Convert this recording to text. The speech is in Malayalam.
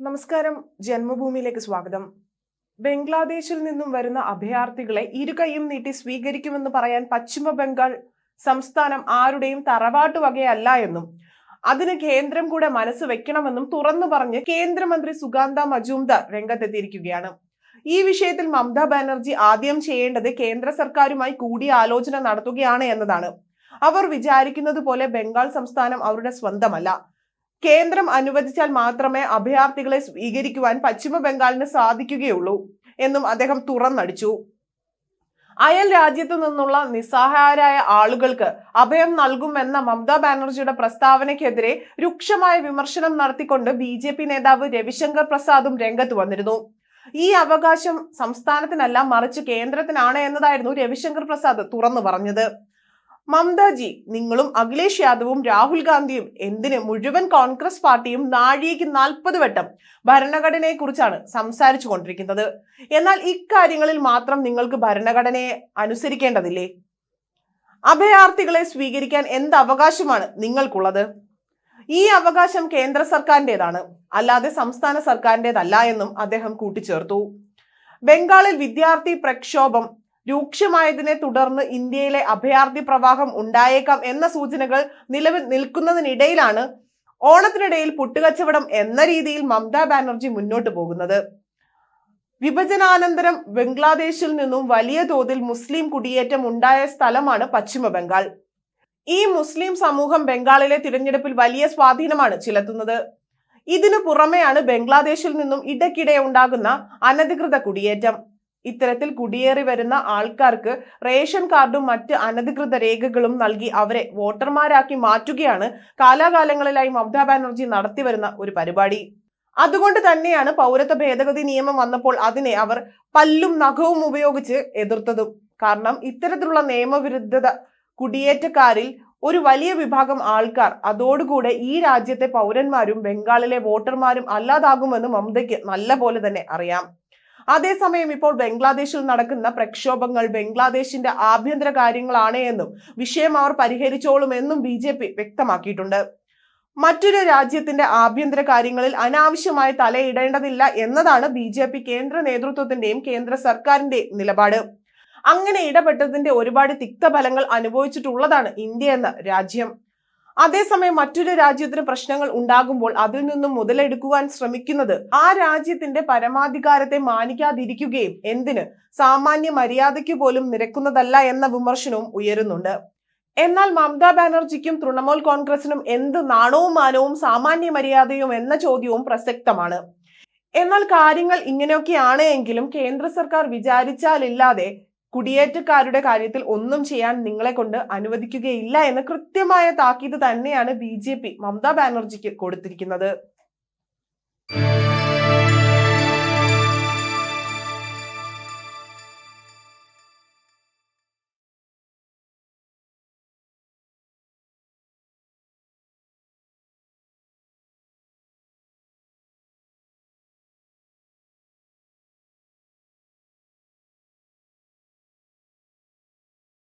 നമസ്കാരം. ജന്മഭൂമിയിലേക്ക് സ്വാഗതം. ബംഗ്ലാദേശിൽ നിന്നും വരുന്ന അഭയാർത്ഥികളെ ഇരുകൈയും നീട്ടി സ്വീകരിക്കുമെന്ന് പറയാൻ പശ്ചിമ ബംഗാൾ സംസ്ഥാനം ആരുടെയും തറവാട്ട് വകയല്ല എന്നും അതിന് കേന്ദ്രം കൂടെ മനസ്സ് വെക്കണമെന്നും തുറന്നു പറഞ്ഞ് കേന്ദ്രമന്ത്രി സുഗാന്ത മജൂംദാർ രംഗത്തെത്തിയിരിക്കുകയാണ്. ഈ വിഷയത്തിൽ മമതാ ബാനർജി ആദ്യം ചെയ്യേണ്ടത് കേന്ദ്ര സർക്കാരുമായി കൂടിയാലോചന നടത്തുകയാണ് എന്നതാണ്. അവർ വിചാരിക്കുന്നത് പോലെ ബംഗാൾ സംസ്ഥാനം അവരുടെ സ്വന്തമല്ല. കേന്ദ്രം അനുവദിച്ചാൽ മാത്രമേ അഭയാർത്ഥികളെ സ്വീകരിക്കുവാൻ പശ്ചിമ ബംഗാളിന് സാധിക്കുകയുള്ളൂ എന്നും അദ്ദേഹം തുറന്നടിച്ചു. അയൽ രാജ്യത്തു നിന്നുള്ള നിസ്സഹായരായ ആളുകൾക്ക് അഭയം നൽകുമെന്ന മമതാ ബാനർജിയുടെ പ്രസ്താവനയ്ക്കെതിരെ രൂക്ഷമായ വിമർശനം നടത്തിക്കൊണ്ട് ബി ജെ പി നേതാവ് രവിശങ്കർ പ്രസാദും രംഗത്ത് വന്നിരുന്നു. ഈ അവകാശം സംസ്ഥാനത്തിനല്ല മറിച്ച് കേന്ദ്രത്തിനാണ് എന്നതായിരുന്നു രവിശങ്കർ പ്രസാദ് തുറന്നു പറഞ്ഞത്. മമതാജി നിങ്ങളും അഖിലേഷ് യാദവും രാഹുൽ ഗാന്ധിയും എന്തിന് മുഴുവൻ കോൺഗ്രസ് പാർട്ടിയും നാഴികയ്ക്ക് നാൽപ്പത് വട്ടം ഭരണഘടനയെ കുറിച്ചാണ് സംസാരിച്ചു കൊണ്ടിരിക്കുന്നത്? എന്നാൽ ഇക്കാര്യങ്ങളിൽ മാത്രം നിങ്ങൾക്ക് ഭരണഘടനയെ അനുസരിക്കേണ്ടതില്ലേ? അഭയാർത്ഥികളെ സ്വീകരിക്കാൻ എന്ത് അവകാശമാണ് നിങ്ങൾക്കുള്ളത്? ഈ അവകാശം കേന്ദ്ര സർക്കാരിന്റെതാണ്. അല്ലാതെ സംസ്ഥാന സർക്കാരിന്റെതല്ല എന്നും അദ്ദേഹം കൂട്ടിച്ചേർത്തു. ബംഗാളിൽ വിദ്യാർത്ഥി പ്രക്ഷോഭം രൂക്ഷമായതിനെ തുടർന്ന് ഇന്ത്യയിലെ അഭയാർത്ഥി പ്രവാഹം ഉണ്ടായേക്കാം എന്ന സൂചനകൾ നിലവിൽ നിൽക്കുന്നതിനിടയിലാണ് ഓണത്തിനിടയിൽ പുട്ടുകച്ചവടം എന്ന രീതിയിൽ മമതാ ബാനർജി മുന്നോട്ട് പോകുന്നത്. വിഭജനാനന്തരം ബംഗ്ലാദേശിൽ നിന്നും വലിയ തോതിൽ മുസ്ലിം കുടിയേറ്റം ഉണ്ടായ സ്ഥലമാണ് പശ്ചിമ ബംഗാൾ. ഈ മുസ്ലിം സമൂഹം ബംഗാളിലെ തിരഞ്ഞെടുപ്പിൽ വലിയ സ്വാധീനമാണ് ചെലുത്തുന്നത്. ഇതിനു പുറമെയാണ് ബംഗ്ലാദേശിൽ നിന്നും ഇടയ്ക്കിടെ ഉണ്ടാകുന്ന അനധികൃത കുടിയേറ്റം. ഇത്തരത്തിൽ കുടിയേറി വരുന്ന ആൾക്കാർക്ക് റേഷൻ കാർഡും മറ്റ് അനധികൃത രേഖകളും നൽകി അവരെ വോട്ടർമാരാക്കി മാറ്റുകയാണ് കാലാകാലങ്ങളിലായി മമതാ ബാനർജി നടത്തിവരുന്ന ഒരു പരിപാടി. അതുകൊണ്ട് തന്നെയാണ് പൗരത്വ ഭേദഗതി നിയമം വന്നപ്പോൾ അതിനെ അവർ പല്ലും നഖവും ഉപയോഗിച്ച് എതിർത്തതും. കാരണം ഇത്തരത്തിലുള്ള നിയമവിരുദ്ധത കുടിയേറ്റക്കാരിൽ ഒരു വലിയ വിഭാഗം ആൾക്കാർ അതോടുകൂടെ ഈ രാജ്യത്തെ പൗരന്മാരും ബംഗാളിലെ വോട്ടർമാരും അല്ലാതാകുമെന്ന് മമതയ്ക്ക് നല്ല പോലെ തന്നെ അറിയാം. അതേസമയം ഇപ്പോൾ ബംഗ്ലാദേശിൽ നടക്കുന്ന പ്രക്ഷോഭങ്ങൾ ബംഗ്ലാദേശിന്റെ ആഭ്യന്തര കാര്യങ്ങളാണ് എന്നും വിഷയം അവർ പരിഹരിച്ചോളുമെന്നും ബി ജെ പി വ്യക്തമാക്കിയിട്ടുണ്ട്. മറ്റൊരു രാജ്യത്തിന്റെ ആഭ്യന്തര കാര്യങ്ങളിൽ അനാവശ്യമായി തലയിടേണ്ടതില്ല എന്നതാണ് ബി ജെ പി കേന്ദ്ര നേതൃത്വത്തിന്റെയും കേന്ദ്ര സർക്കാരിന്റെയും നിലപാട്. അങ്ങനെ ഇടപെട്ടതിന്റെ ഒരുപാട് തിക്തഫലങ്ങൾ അനുഭവിച്ചിട്ടുള്ളതാണ് ഇന്ത്യ എന്ന രാജ്യം. അതേസമയം മറ്റൊരു രാജ്യത്തിന് പ്രശ്നങ്ങൾ ഉണ്ടാകുമ്പോൾ അതിൽ നിന്നും മുതലെടുക്കുവാൻ ശ്രമിക്കുന്നത് ആ രാജ്യത്തിന്റെ പരമാധികാരത്തെ മാനിക്കാതിരിക്കുകയും എന്തിന് സാമാന്യ മര്യാദയ്ക്ക് പോലും നിരക്കുന്നതല്ല എന്ന വിമർശനവും ഉയരുന്നുണ്ട്. എന്നാൽ മമതാ ബാനർജിക്കും തൃണമൂൽ കോൺഗ്രസിനും എന്ത് നാണവും മാനവും സാമാന്യ മര്യാദയും എന്ന ചോദ്യവും പ്രസക്തമാണ്. എന്നാൽ കാര്യങ്ങൾ ഇങ്ങനെയൊക്കെയാണ് എങ്കിലും കേന്ദ്ര സർക്കാർ വിചാരിച്ചാലില്ലാതെ കുടിയേറ്റക്കാരുടെ കാര്യത്തിൽ ഒന്നും ചെയ്യാൻ നിങ്ങളെ കൊണ്ട് അനുവദിക്കുകയില്ല എന്ന് കൃത്യമായ താക്കീത് തന്നെയാണ് ബി ജെ പി മമതാ ബാനർജിക്ക് കൊടുത്തിരിക്കുന്നത്.